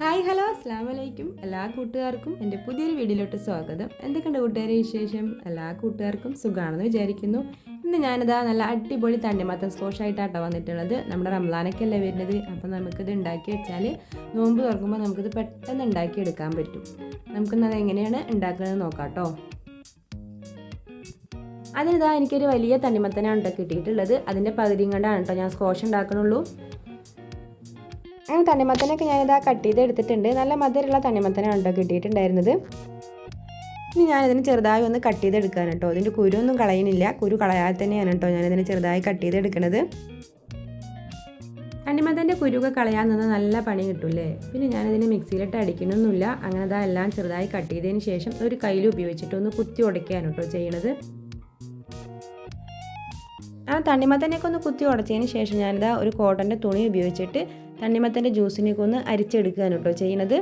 Hi hello അസ്സാം വലൈക്കും എല്ലാ കൂട്ടുകാർക്കും എന്റെ പുതിയൊരു വീഡിയോയിലോട്ട് സ്വാഗതം. എന്തൊക്കെയുണ്ട് കൂട്ടുകാരെ വിശേഷം? എല്ലാ കൂട്ടുകാർക്കും സുഖമാണെന്ന് വിചാരിക്കുന്നു. ഇന്ന് ഞാനിതാ നല്ല അടിപൊളി തണ്ണിമത്തൻ സ്കോഷായിട്ടാട്ടോ വന്നിട്ടുള്ളത്. നമ്മുടെ റംസാനൊക്കെ അല്ലേ വരുന്നത്? അപ്പം നമുക്കിത് ഉണ്ടാക്കി വെച്ചാൽ നോമ്പ് തുറക്കുമ്പോൾ നമുക്കിത് പെട്ടെന്ന് ഉണ്ടാക്കി എടുക്കാൻ പറ്റും. നമുക്കിന്നത് എങ്ങനെയാണ് ഉണ്ടാക്കുന്നത് നോക്കാം കേട്ടോ അതിനിതാ എനിക്കൊരു വലിയ തണ്ണിമത്തനാണ് കേട്ടോ കിട്ടിയിട്ടുള്ളത്. അതിന്റെ പകുതിയും കൊണ്ടാണ് കേട്ടോ ഞാൻ സ്കോഷ് ഉണ്ടാക്കണുള്ളൂ. അങ്ങനെ തണ്ണിമത്തനൊക്കെ ഞാനിതാ കട്ട് ചെയ്ത് എടുത്തിട്ടുണ്ട്. നല്ല മധുരമുള്ള തണ്ണിമത്തനാണ് കേട്ടോ കിട്ടിയിട്ടുണ്ടായിരുന്നത്. ഇനി ഞാനിതിന് ചെറുതായി ഒന്ന് കട്ട് ചെയ്തെടുക്കാൻ കേട്ടോ. ഇതിന്റെ കുരുവൊന്നും കളയുന്നില്ല. കുരു കളയാതെ തന്നെയാണ് കേട്ടോ ഞാനിതിന് ചെറുതായി കട്ട് ചെയ്തെടുക്കണത് തണ്ണിമത്തന്റെ കുരുവൊക്കെ കളയാൻ നിന്ന് നല്ല പണി കിട്ടൂലേ പിന്നെ ഞാനിതിന് മിക്സിയിലിട്ട് അടിക്കണമൊന്നുമില്ല അങ്ങനെ അതാ എല്ലാം ചെറുതായി കട്ട് ചെയ്തതിന് ശേഷം ഒരു കയ്യിൽ ഉപയോഗിച്ചിട്ട് ഒന്ന് കുത്തി ഉടയ്ക്കുകയാണ് കേട്ടോ ചെയ്യണത്. ആ തണ്ണിമത്തനെയൊക്കെ ഒന്ന് കുത്തി ഉടച്ചതിന് ശേഷം ഞാനിതാ ഒരു കോട്ടന്റെ തുണി ഉപയോഗിച്ചിട്ട് തണ്ണിമത്തന്റെ ജ്യൂസിനെയൊക്കെ ഒന്ന് അരിച്ചെടുക്കുകയാണ് കേട്ടോ ചെയ്യണത്.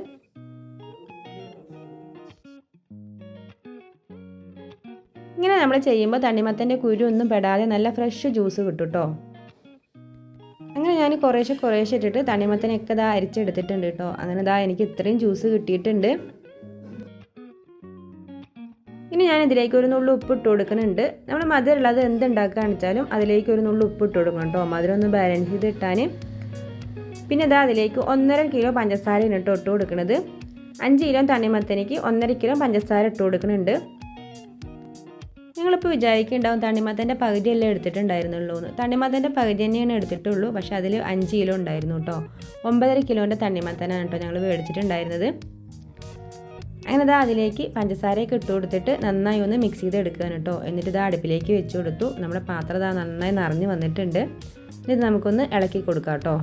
ഇങ്ങനെ നമ്മൾ ചെയ്യുമ്പോൾ തണ്ണിമത്തന്റെ കുരു ഒന്നും പെടാതെ നല്ല ഫ്രഷ് ജ്യൂസ് കിട്ടും കേട്ടോ അങ്ങനെ ഞാൻ കുറേശ്ശെ കുറേശ്ശെ ഇട്ടിട്ട് തണ്ണിമത്തനൊക്കെ ഇതാ അരിച്ചെടുത്തിട്ടുണ്ട് കേട്ടോ. അങ്ങനെ ഇതാ എനിക്ക് ഇത്രയും ജ്യൂസ് കിട്ടിയിട്ടുണ്ട്. ഇനി ഞാൻ ഇതിലേക്ക് ഒരു നുള്ളു ഉപ്പ് ഇട്ട് കൊടുക്കുന്നുണ്ട്. നമ്മൾ മധുരമുള്ളത് എന്ത് ഉണ്ടാക്കുകയാണെന്ന് വെച്ചാലും അതിലേക്ക് ഒരു നുള്ളു ഉപ്പ് ഇട്ട് കൊടുക്കണം കേട്ടോ. മധുരം ഒന്ന് ബാലൻസ് ചെയ്ത് ഇട്ടാൻ പിന്നെ ഇതാ അതിലേക്ക് ഒന്നര കിലോ പഞ്ചസാരയാണ് ഇട്ട് ഇട്ട് കൊടുക്കുന്നത് അഞ്ച് കിലോ തണ്ണിമത്തനിക്ക് ഒന്നര കിലോ പഞ്ചസാര ഇട്ട് കൊടുക്കുന്നുണ്ട് നിങ്ങളിപ്പോൾ വിചാരിക്കുന്നുണ്ടാവും തണ്ണിമത്തന്റെ പകുതിയല്ലേ എടുത്തിട്ടുണ്ടായിരുന്നുള്ളൂ എന്ന്. തണ്ണിമത്തന്റെ പകുതി തന്നെയാണ് എടുത്തിട്ടുള്ളൂ പക്ഷേ അതിൽ അഞ്ച് കിലോ ഉണ്ടായിരുന്നു കേട്ടോ. ഒമ്പതര കിലോന്റെ തണ്ണിമത്തനാണ് കേട്ടോ ഞങ്ങൾ മേടിച്ചിട്ടുണ്ടായിരുന്നത്. അങ്ങനെ ഇതാ അതിലേക്ക് പഞ്ചസാരയൊക്കെ ഇട്ട് കൊടുത്തിട്ട് നന്നായി ഒന്ന് മിക്സ് ചെയ്ത് എടുക്കുകയാണ് കേട്ടോ. എന്നിട്ട് ഇതാ അടുപ്പിലേക്ക് വെച്ച് കൊടുത്തു. നമ്മുടെ പാത്രം ഇതാ നന്നായി നിറഞ്ഞ് വന്നിട്ടുണ്ട്. ഇത് നമുക്കൊന്ന് ഇളക്കി കൊടുക്കാം കേട്ടോ.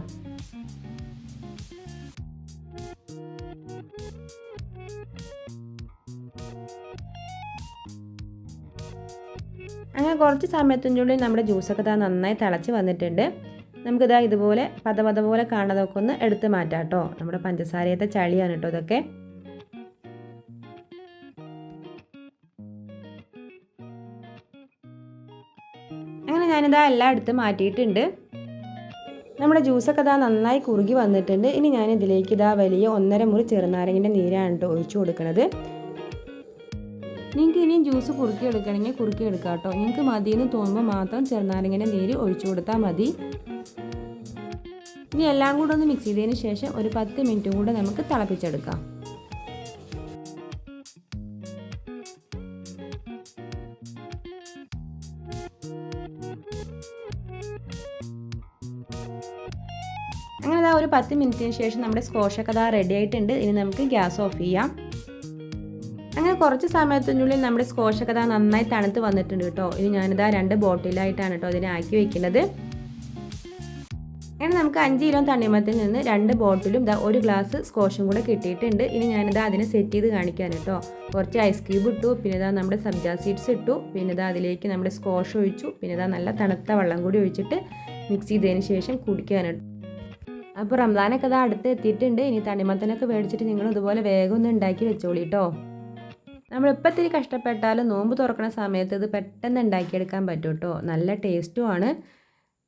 അങ്ങനെ കുറച്ച് സമയത്തിനുള്ളിൽ നമ്മുടെ ജ്യൂസൊക്കെ ഇതാ നന്നായി തിളച്ച് വന്നിട്ടുണ്ട്. നമുക്കിതാ ഇതുപോലെ പതപത പത പോലെ കാണാതൊക്കെ ഒന്ന് എടുത്ത് മാറ്റാം കേട്ടോ. നമ്മുടെ പഞ്ചസാരയത്തെ ചളിയാണ് കേട്ടോ ഇതൊക്കെ. അങ്ങനെ ഞാനിതാ എല്ലാം എടുത്ത് മാറ്റിയിട്ടുണ്ട്. നമ്മുടെ ജ്യൂസൊക്കെ ഇതാ നന്നായി കുറുകി വന്നിട്ടുണ്ട്. ഇനി ഞാൻ ഇതിലേക്ക് ഇതാ വലിയ ഒന്നര മുറി ചെറുനാരങ്ങിന്റെ നീരാണ് കേട്ടോ ഒഴിച്ചു കൊടുക്കുന്നത് നിങ്ങൾക്ക് ഇനിയും ജ്യൂസ് കുറുക്കി എടുക്കണമെങ്കിൽ കുറുക്കി എടുക്കാം കേട്ടോ. നിങ്ങൾക്ക് മതിയെന്ന് തോന്നുമ്പോൾ മാത്രം ചെറുനാരങ്ങനെ നീര് ഒഴിച്ചു കൊടുത്താൽ മതി. ഇനി എല്ലാം കൂടെ ഒന്ന് മിക്സ് ചെയ്തതിന് ശേഷം ഒരു പത്ത് മിനിറ്റും കൂടെ നമുക്ക് തിളപ്പിച്ചെടുക്കാം. അങ്ങനെ ഒരു പത്ത് മിനിറ്റിന് ശേഷം നമ്മുടെ സ്കോഷൊക്കെ അതാ റെഡി ആയിട്ടുണ്ട്. ഇനി നമുക്ക് ഗ്യാസ് ഓഫ് ചെയ്യാം. കുറച്ച് സമയത്തിനുള്ളിൽ നമ്മുടെ സ്കോഷൊക്കെ അതാ നന്നായി തണുത്ത് വന്നിട്ടുണ്ട് കേട്ടോ. ഇനി ഞാനിതാ രണ്ട് ബോട്ടിലായിട്ടാണ് കേട്ടോ അതിനെ ആക്കി വെക്കുന്നത്. അങ്ങനെ നമുക്ക് അഞ്ച് കിലോ തണ്ണിമത്തിൽ നിന്ന് രണ്ട് ബോട്ടിലും ഇതാ ഒരു ഗ്ലാസ് സ്കോഷും കൂടെ കിട്ടിയിട്ടുണ്ട്. ഇനി ഞാനിതാ അതിനെ സെറ്റ് ചെയ്ത് കാണിക്കാൻ കേട്ടോ. കുറച്ച് ഐസ് ക്യൂബ് ഇട്ടു പിന്നെ ഇതാ നമ്മുടെ സബ്ജ സീഡ്സ് ഇട്ടു. പിന്നെ ഇതാ അതിലേക്ക് നമ്മുടെ സ്കോഷ് ഒഴിച്ചു. പിന്നെ ഇതാ നല്ല തണുത്ത വെള്ളം കൂടി ഒഴിച്ചിട്ട് മിക്സ് ചെയ്തതിന് ശേഷം കുടിക്കാൻ അപ്പോൾ റംസാനൊക്കെ അത് അടുത്ത് എത്തിയിട്ടുണ്ട്. ഇനി തണിമത്തനൊക്കെ മേടിച്ചിട്ട് നിങ്ങൾ ഇതുപോലെ വേഗം ഒന്ന് ഉണ്ടാക്കി വെച്ചോളി കേട്ടോ. നമ്മളിപ്പോൾ ഇത്തിരി കഷ്ടപ്പെട്ടാലും നോമ്പ് തുറക്കുന്ന സമയത്ത് ഇത് പെട്ടെന്ന് ഉണ്ടാക്കിയെടുക്കാൻ പറ്റും കേട്ടോ നല്ല ടേസ്റ്റുമാണ്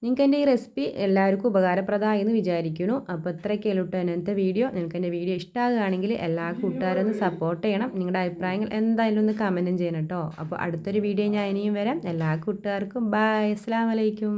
നിങ്ങൾക്ക് എന്റെ ഈ റെസിപ്പി എല്ലാവർക്കും ഉപകാരപ്രദമായി എന്ന് വിചാരിക്കുന്നു. അപ്പോൾ ഇത്രയൊക്കെ കേട്ടോ ഇന്നത്തെ വീഡിയോ നിങ്ങൾക്ക് എന്റെ വീഡിയോ ഇഷ്ടമാകുകയാണെങ്കിൽ എല്ലാ കൂട്ടുകാരും സപ്പോർട്ട് ചെയ്യണം. നിങ്ങളുടെ അഭിപ്രായങ്ങൾ എന്തായാലും ഒന്ന് കമന്റും ചെയ്യണം കേട്ടോ. അപ്പോൾ അടുത്തൊരു വീഡിയോ ഞാൻ ഇനിയും വരാം. എല്ലാ കൂട്ടുകാർക്കും ബായ് അസ്സാം വലൈക്കും